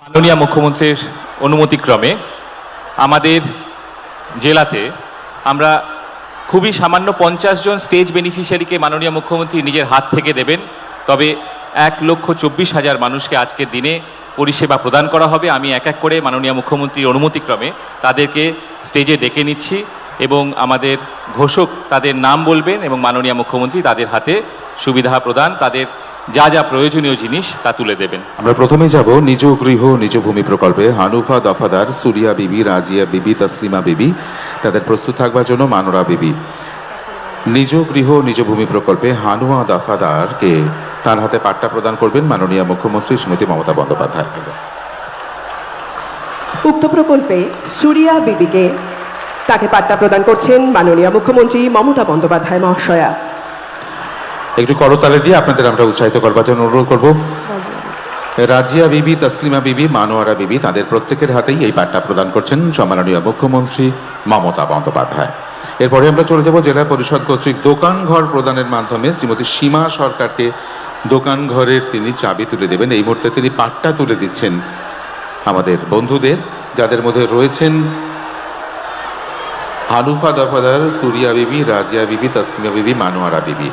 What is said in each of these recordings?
মাননীয় মুখ্যমন্ত্রীর অনুমতিক্রমে আমাদের জেলাতে আমরা খুবই সামান্য পঞ্চাশ জন স্টেজ বেনিফিশিয়ারিকে মাননীয় মুখ্যমন্ত্রী নিজের হাত থেকে দেবেন। তবে এক লক্ষ চব্বিশ হাজার মানুষকে আজকের দিনে পরিষেবা প্রদান করা হবে। আমি এক এক করে মাননীয় মুখ্যমন্ত্রীর অনুমতিক্রমে তাদেরকে স্টেজে ডেকে নিচ্ছি এবং আমাদের ঘোষক তাদের নাম বলবেন এবং মাননীয় মুখ্যমন্ত্রী তাদের হাতে সুবিধা প্রদান, তাদের যা যা প্রয়োজনীয় জিনিস তা তুলে দেবেন। আমরা প্রথমে যাব নিজ গৃহ নিজ ভূমি প্রকল্পে। হানুফা দফাদার সুরিয়া বিবি রাজিয়া বিবি তসলিমা বিবি তাদের প্রস্তুত থাকবার জন্য মানোরা বিবি। নিজ গৃহ নিজ ভূমি প্রকল্পে হানুয়া দফাদারকে তার হাতে পাট্টা প্রদান করবেন মাননীয় মুখ্যমন্ত্রী শ্রীমতী মমতা বন্দ্যোপাধ্যায়। উক্ত প্রকল্পে সুরিয়া বিবিকে তাকে পাট্টা প্রদান করছেন মাননীয় মুখ্যমন্ত্রী মমতা বন্দ্যোপাধ্যায় মহাশয়া। একটু করতালে দিয়ে আপনাদের আমরা উৎসাহিত করবার জন্য অনুরোধ করব। রাজিয়া বিবি, তসলিমা বিবি, মানোয়ারা বিবি তাদের প্রত্যেকের হাতেই এই পাট্টা প্রদান করছেন সম্মাননীয় মুখ্যমন্ত্রী মমতা বন্দ্যোপাধ্যায়। এরপরে আমরা চলে যাব জেলা পরিষদ কর্তৃক দোকান ঘর প্রদানের মাধ্যমে। শ্রীমতী সীমা সরকারকে দোকান ঘরের তিনি চাবি তুলে দেবেন। এই মুহূর্তে তিনি পাট্টা তুলে দিচ্ছেন আমাদের বন্ধুদের, যাদের মধ্যে রয়েছেন হানুফা দফাদার, সুরিয়া বিবি, রাজিয়া বিবি, তসলিমা বিবি, মানোয়ারা বিবি।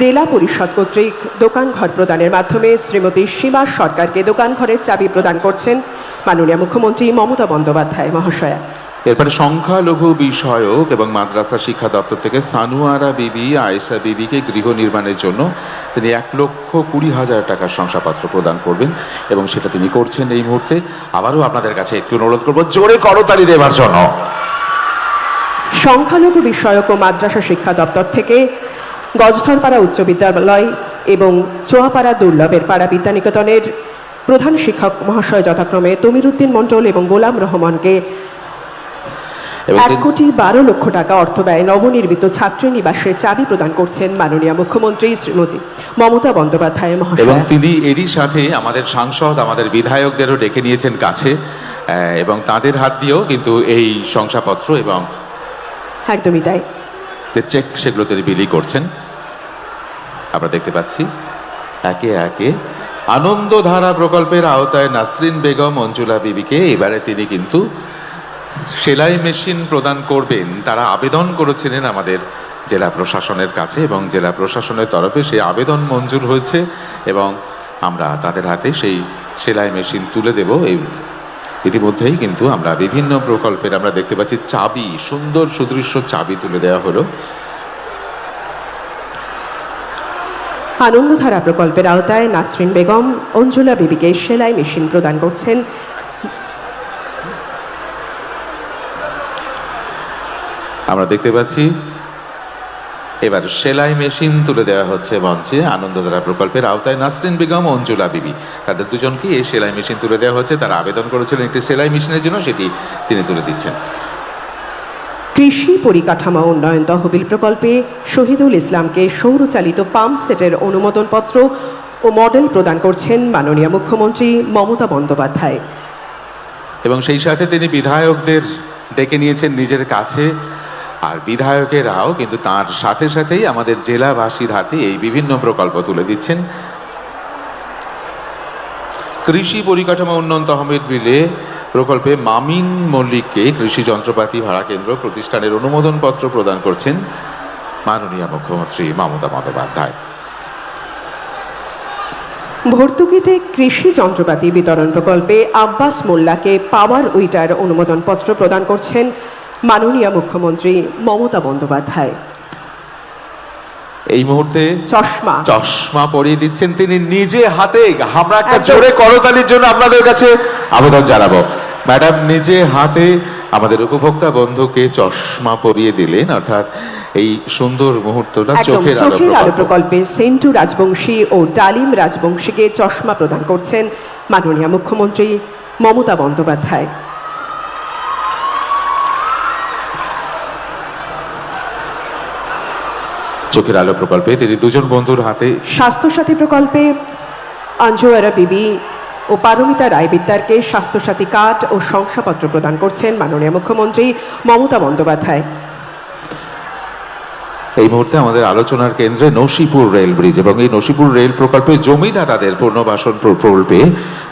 জেলা পরিষদ কর্তৃক দোকান ঘর প্রদানের মাধ্যমে শ্রীমতী সীমা সরকারকে দোকান ঘরের চাবি প্রদান করছেন মাননীয় মুখ্যমন্ত্রী মমতা বন্দ্যোপাধ্যায় মহাশয়া। এরপরে সংখ্যালঘু বিষয়ক এবং মাদ্রাসা শিক্ষা দপ্তর থেকে সানুয়ারা বিবি আয়েশা বিবিকে গৃহ নির্মাণের জন্য তিনি এক লক্ষ কুড়ি হাজার টাকার শংসাপত্র প্রদান করবেন এবং সেটা তিনি করছেন এই মুহূর্তে। আবারও আপনাদের কাছে একটু অনুরোধ করব জোরে করতালি দেবার জন্য। সংখ্যালঘু বিষয়ক ও মাদ্রাসা শিক্ষা দপ্তর থেকে গজধরপাড়া উচ্চ বিদ্যালয় এবং চোয়াপাড়া দুর্লভের পাড়া বিদ্যানিকেতনের প্রধান শিক্ষক মহাশয় যথাক্রমে তমিরুদ্দিন মণ্ডল এবং গোলাম রহমানকে এক কোটি বারো লক্ষ টাকা অর্থ ব্যয় নবনির্মিত ছাত্রীনিবাসের চাবি প্রদান করছেন মাননীয় মুখ্যমন্ত্রী শ্রীমতী মমতা বন্দ্যোপাধ্যায় এবং মহাশয় তিনি এরই সাথে আমাদের সাংসদ আমাদের বিধায়কদেরও ডেকে নিয়েছেন কাছে এবং তাদের হাত দিয়েও কিন্তু এই শংসাপত্র এবং একদমই তাই। যে চেক সেগুলো তিনি বিলি করছেন। আমরা দেখতে পাচ্ছি, একে একে আনন্দধারা প্রকল্পের আওতায় নাসরিন বেগম মঞ্জুলা বিবিকে এবারে তিনি কিন্তু সেলাই মেশিন প্রদান করবেন। তারা আবেদন করেছিলেন আমাদের জেলা প্রশাসনের কাছে এবং জেলা প্রশাসনের তরফে সেই আবেদন মঞ্জুর হয়েছে এবং আমরা তাদের হাতে সেই সেলাই মেশিন তুলে দেব। এই ইতিমধ্যেই কিন্তু আমরা বিভিন্ন প্রকল্পের আমরা দেখতে পাচ্ছি চাবি সুন্দর সুদৃশ্য চাবি তুলে দেওয়া হলো। আনন্দধারা প্রকল্পের আওতায় নাসরিন বেগম অঞ্জুলা বিবিকে সেলাই মেশিন প্রদান করছেন। আমরা দেখতে পাচ্ছি এবার সেলাই মেশিন তুলে দেওয়া হচ্ছে মঞ্চে। আনন্দধারা প্রকল্পের আওতায় নাসরিন বেগম ও অঞ্জুলা বিবি। তাদের দুজনকে এই সেলাই মেশিন তুলে দেওয়া হচ্ছে। তারা আবেদন করেছিলেন একটি সেলাই মেশিনের জন্য সেটি তিনি তুলে দিচ্ছেন। কৃষি পরিকাঠামো উন্নয়ন তহবিল প্রকল্পে শহীদুল ইসলামকে সৌরচালিত পাম্প সেটের অনুমোদনপত্র ও মডেল প্রদান করছেন মাননীয় মুখ্যমন্ত্রী মমতা বন্দ্যোপাধ্যায়। এবং সেই সাথে তিনি বিধায়কদের ডেকে নিয়েছেন নিজের কাছে। আর বিধায়কেরাও কিন্তু তার সাথে সাথেই আমাদের জেলাবাসীর হাতে এই বিভিন্ন প্রকল্প তুলে দিচ্ছেন। কৃষি পরিকাঠামো উন্নয়ন তহবিল বিলে প্রকল্পে মামিন মল্লিককে কৃষি যন্ত্রপাতি ভাড়া কেন্দ্র প্রতিষ্ঠানের অনুমোদনপত্র প্রদান করছেন মাননীয় মুখ্যমন্ত্রী মমতা বন্দ্যোপাধ্যায়। ভর্তুকিতে কৃষি যন্ত্রপাতি বিতরণ প্রকল্পে আব্বাস মোল্লাকে পাওয়ার উইটার অনুমোদনপত্র প্রদান করছেন মাননীয় মুখ্যমন্ত্রী মমতা বন্দ্যোপাধ্যায়। এই মুহূর্তে চশমা। চশমা পরিয়ে দিচ্ছেন তিনি নিজে হাতে। আমরা একটা জোরে করতালির জন্য আপনাদের কাছে আবেদন জানাব। ম্যাডাম নিজে হাতে আমাদের উপভোক্তা বন্ধুকে চশমা পরিয়ে দিলেন অর্থাৎ এই সুন্দর মুহূর্তটা চোখের আলো। প্রকল্পে সেন্টু রাজবংশী ও ডালিম রাজবংশীকে চশমা প্রদান করছেন মাননীয় মুখ্যমন্ত্রী মমতা বন্দ্যোপাধ্যায়। চোখের আলো প্রকল্পে তিনি দুজন বন্ধুর হাতে স্বাস্থ্যসাথী প্রকল্পে আঞ্জুয়ারা বিবি ও পারমিতা রায় বিদ্যারকে স্বাস্থ্যসাথী কার্ড ও শংসাপত্র প্রদান করছেন মাননীয় মুখ্যমন্ত্রী মমতা বন্দ্যোপাধ্যায়। এই মুহূর্তে আমাদের আলোচনার কেন্দ্রে নসিপুর রেল ব্রিজ এবং এই নসিপুর রেল প্রকল্পে জমিদাতাদের পুনর্বাসন প্রকল্পে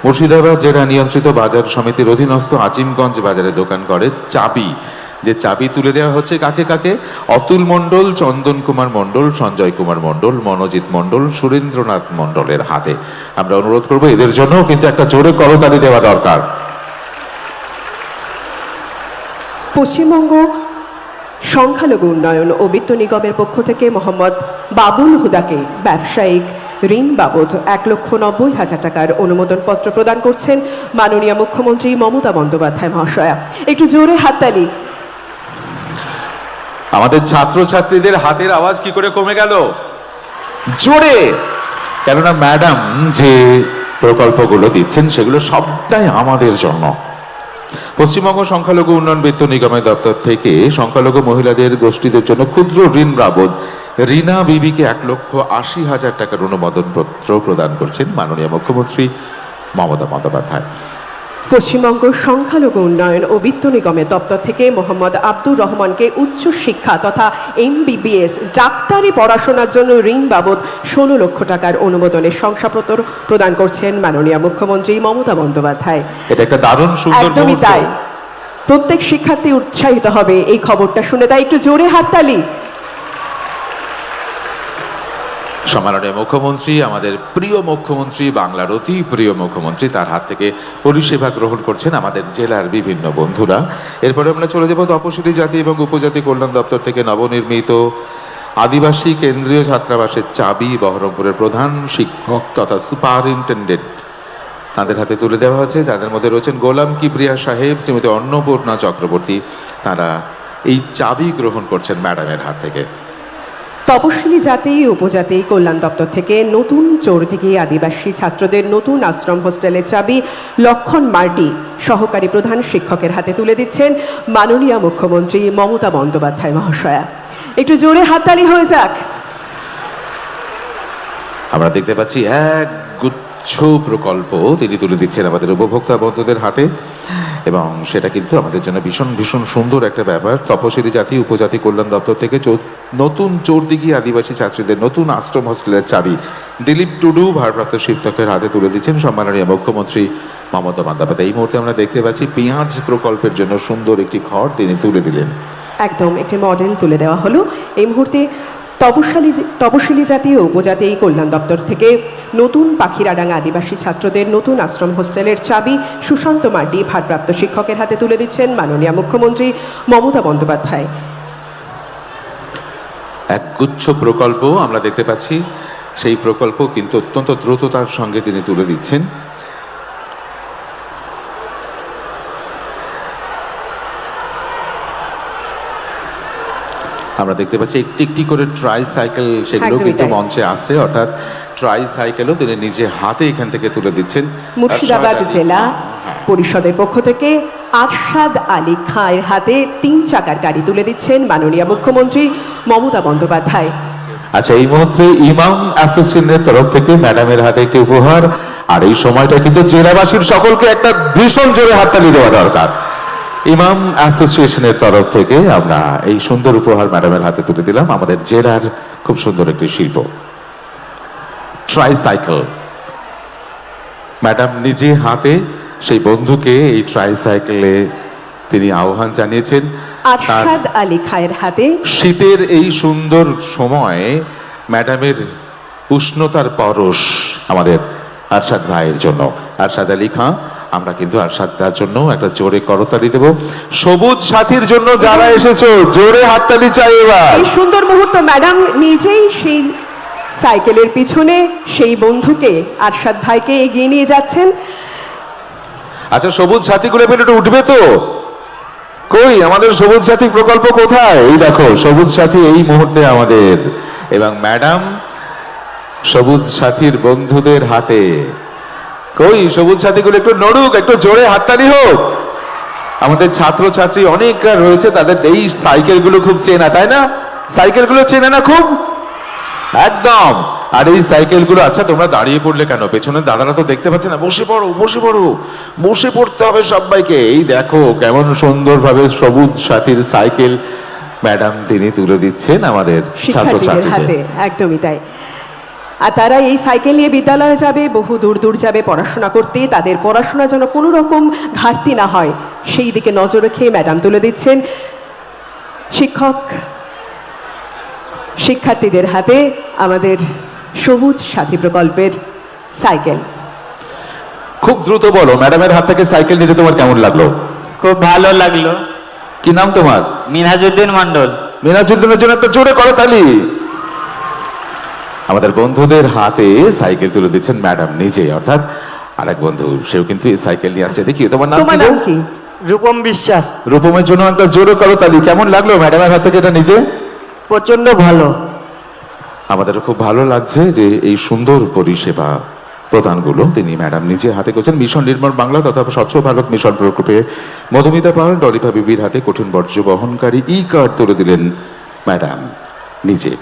মুর্শিদাবাদ জেলা নিয়ন্ত্রিত বাজার সমিতির অধীনস্থ আজিমগঞ্জ বাজারে দোকান করে চাবি। যে চাবি তুলে দেওয়া হচ্ছে কাকে কাকে? অতুল মণ্ডল, চন্দন কুমার মণ্ডল, সঞ্জয় কুমার মণ্ডল, মনোজিৎ মণ্ডল, সুরেন্দ্রনাথ মণ্ডলের হাতে। আমরা অনুরোধ করব, এদের জন্য কিন্তু একটা জোরে করতালি দেওয়া দরকার। পশ্চিমবঙ্গ সংখ্যালঘু উন্নয়ন ও বিত্ত নিগমের পক্ষ থেকে মোহাম্মদ বাবুল হুদাকে ব্যবসায়িক ঋণ বাবদ এক লক্ষ নব্বই হাজার টাকার অনুমোদন পত্র প্রদান করছেন মাননীয় মুখ্যমন্ত্রী মমতা বন্দ্যোপাধ্যায় মহাশয়া। একটু জোরে হাততালি। আমাদের ছাত্রছাত্রীদের হাতের আওয়াজ কি করে কমে গেল? জোরে! কেননা ম্যাডাম যে প্রকল্পগুলো দিচ্ছেন সেগুলো সবটাই আমাদের জন্য। পশ্চিমবঙ্গ সংখ্যালঘু উন্নয়ন বিত্ত নিগমের দপ্তর থেকে সংখ্যালঘু মহিলাদের গোষ্ঠীদের জন্য ক্ষুদ্র ঋণ বাবদ রিনা বিবিকে এক লক্ষ আশি হাজার টাকার অনুমোদন পত্র প্রদান করছেন মাননীয় মুখ্যমন্ত্রী মমতা বন্দ্যোপাধ্যায়। পশ্চিমবঙ্গ সংখ্যালঘু উন্নয়ন ও বিত্ত নিগমের দপ্তর থেকে মোহাম্মদ আব্দুর রহমানকে উচ্চ শিক্ষা তথা এমবিবিএস ডাক্তারি পড়াশোনার জন্য ঋণ বাবদ ষোলো লক্ষ টাকার অনুমোদনের শংসাপত্র প্রদান করছেন মাননীয় মুখ্যমন্ত্রী মমতা বন্দ্যোপাধ্যায়। এটা একটা দারুণ সুন্দর একদমই তাই। প্রত্যেক শিক্ষার্থী উৎসাহিত হবে এই খবরটা শুনে। তাই একটু জোরে হাততালি। সম্মাননীয় মুখ্যমন্ত্রী, আমাদের প্রিয় মুখ্যমন্ত্রী, বাংলার অতি প্রিয় মুখ্যমন্ত্রী, তার হাত থেকে পরিষেবা গ্রহণ করছেন আমাদের জেলার বিভিন্ন বন্ধুরা। এরপরে আমরা চলে যাব তপশিলি জাতি এবং উপজাতি কল্যাণ দপ্তর থেকে নবনির্মিত আদিবাসী কেন্দ্রীয় ছাত্রাবাসের চাবি বহরমপুরের প্রধান শিক্ষক তথা সুপারিনটেন্ডেন্ট। তাদের হাতে তুলে দেওয়া হয়েছে। যাদের মধ্যে রয়েছেন গোলাম কিবরিয়া সাহেব, শ্রীমতী অন্নপূর্ণা চক্রবর্তী। তারা এই চাবি গ্রহণ করছেন ম্যাডামের হাত থেকে। তপশিলি জাতি, উপজাতি, কল্যাণ দপ্তর থেকে নতুন চৌরদিঘি আদিবাসী ছাত্রদের নতুন আশ্রম হোস্টেলের চাবি লক্ষণ মার্টি সহকারী প্রধান শিক্ষকের হাতে তুলে দিচ্ছেন মাননীয় মুখ্যমন্ত্রী মমতা বন্দ্যোপাধ্যায় মহাশয়া। একটু জোরে হাততালি হয়ে যাক। আমরা দেখতে পাচ্ছি এক গুচ্ছ প্রকল্প তিনি তুলে দিচ্ছেন আমাদের উপভোক্তা বন্ধুদের হাতে। এবং সেটা কিন্তু আমাদের জন্য ভীষণ ভীষণ সুন্দর একটা ব্যাপার। তপশিলি জাতি, উপজাতি কল্যাণ দপ্তর থেকে নতুন চোরদিঘি আদিবাসী ছাত্রীদের নতুন আশ্রম হোস্টেলের চাবি দিলীপ টুডু, ভারপ্রাপ্ত শিক্ষকের হাতে তুলে দিচ্ছেন সম্মাননীয় মুখ্যমন্ত্রী মমতা বন্দ্যোপাধ্যায়। এই মুহূর্তে আমরা দেখতে পাচ্ছি পেঁয়াজ প্রকল্পের জন্য সুন্দর একটি ঘর তিনি তুলে দিলেন। একদম, একটি মডেল তুলে দেওয়া হলো। এই মুহূর্তে তপশালী তপশিলি জাতি ও উপজাতি কল্যাণ দপ্তর থেকে নতুন পাখিরাডাঙ্গা আদিবাসী ছাত্রদের নতুন আশ্রম হোস্টেলের চাবি সুশান্ত মার্ডি ভারপ্রাপ্ত শিক্ষকের হাতে তুলে দিচ্ছেন মাননীয় মুখ্যমন্ত্রী মমতা বন্দ্যোপাধ্যায়। এক গুচ্ছ প্রকল্প আমরা দেখতে পাচ্ছি। সেই প্রকল্প কিন্তু অত্যন্ত দ্রুততার সঙ্গে তিনি তুলে দিচ্ছেন। আমরা দেখতে পাচ্ছি একটি একটি করে ট্রাই সাইকেল সেগুলো কিন্তু মঞ্চে আসছে অর্থাৎ ট্রাই সাইকেলও তিনি নিজে হাতে এখান থেকে তুলে দিচ্ছেন। মুর্শিদাবাদ জেলা পরিষদের পক্ষ থেকে আরশাদ আলী খাঁয়ের হাতে তিন চাকার গাড়ি তুলে দিচ্ছেন মাননীয় মুখ্যমন্ত্রী মমতা বন্দ্যোপাধ্যায়। আচ্ছা এই মুহূর্তে ইমাম অ্যাসোসিয়েশনের তরফ থেকে ম্যাডামের হাতে একটি উপহার আর এই সময়টা কিন্তু জেলাবাসীর সকলকে একটা ভীষণ জোরে হাততালি দেওয়া দরকার। ইমাম অ্যাসোসিয়েশনের তরফ থেকে আমরা এই সুন্দর উপহার ম্যাডামের হাতে তুলে দিলাম আমাদের জেলার খুব সুন্দর একটি শিল্প। ট্রাইসাইকেল ম্যাডাম নিজে হাতে সেই বন্ধুকে এই ট্রাইসাইকেলে তিনি আহ্বান জানিয়েছেন। আরশাদ আলী খাঁয়ের হাতে শীতের এই সুন্দর সময় ম্যাডামের উষ্ণতার পরশ আমাদের আরশাদ ভাইয়ের জন্য। আরশাদ আলী খাঁ আমরা কিন্তু আরশাদ দার জন্য একটা জোরে করতালি দেব। সবুজ সাথীর জন্য যারা এসেছ জোরে হাততালি চাই এবার। এই সুন্দর মুহূর্ত ম্যাডাম নিজেই সেই সাইকেলের পিছনে সেই বন্ধুকে আরশাদ ভাইকে এগিয়ে নিয়ে যাচ্ছেন। আচ্ছা সবুজ সাথীগুলো এবার একটু উঠবে তো? কই আমাদের সবুজ সাথী প্রকল্প কোথায়? এই দেখো সবুজ সাথী এই মুহূর্তে আমাদের। এবং ম্যাডাম সবুজ সাথীর বন্ধুদের হাতে কই সবুজ সাথীগুলো একটু নড়ুক একটু জোরে হাততালি হোক। আমাদের ছাত্র ছাত্রী অনেকরা রয়েছে তাদের এই সাইকেলগুলো খুব চেনা তাই না? সাইকেলগুলো চেনে না খুব? একদম। আর এই সাইকেলগুলো আচ্ছা তোমরা দাঁড়িয়ে পড়লে কেন? পেছনে দাদারা তো দেখতে পাচ্ছে না। বসে পড়ো বসে পড়ো বসে পড়তে হবে সবাইকে। এই দেখো কেমন সুন্দরভাবে সবুজ সাথীর সাইকেল ম্যাডাম তিনি তুলে দিচ্ছেন আমাদের হাতে ছাত্রছাত্রীদের। একদমই তাই। আর তারা এই সাইকেল নিয়ে বিদ্যালয়ে যাবে বহু দূর দূর যাবে পড়াশোনা করতে তাদের পড়াশোনা যেন কোনো রকম ঘাটতি না হয়। সেই দিকে নজর রেখে ম্যাডাম তুলে দিচ্ছেন। শিক্ষক শিক্ষার্থীদের হাতে আমাদের সবুজ সাথী প্রকল্পের সাইকেল খুব দ্রুত বলো ম্যাডামের হাত থেকে সাইকেল নিতে তোমার কেমন লাগল? খুব ভালো লাগল। কি নাম তোমার? মিনহাজুদ্দিন মন্ডল মিনাজুদ্দিনের জন্য একটা জোরে করো তালি। আমাদের বন্ধুদের হাতে সাইকেল তুলে দিচ্ছেন ম্যাডাম নিজে অর্থাৎ আরেক বন্ধু সেও কিন্তু এই সাইকেল নিয়ে আসছে। দেখি তোমার নাম তোমার কি নাম কি? রূপম বিশ্বাস। রূপমের জন্য একটা জোরে করো তালি। কেমন লাগল ম্যাডামের হাত থেকে এটা নিতে? প্রচণ্ড ভালো। আমাদেরও খুব ভালো লাগছে যে এই সুন্দর পরিষেবা প্রদানগুলো তিনি ম্যাডাম নিজে হাতে করছেন। মিশন নির্মল বাংলা তথা স্বচ্ছ ভারত মিশন প্রকল্পে মধুমিতা পাল ডলিভা বিবির হাতে কঠিন বর্জ্য বহনকারী ই কার্ড তুলে দিলেন ম্যাডাম নিজে।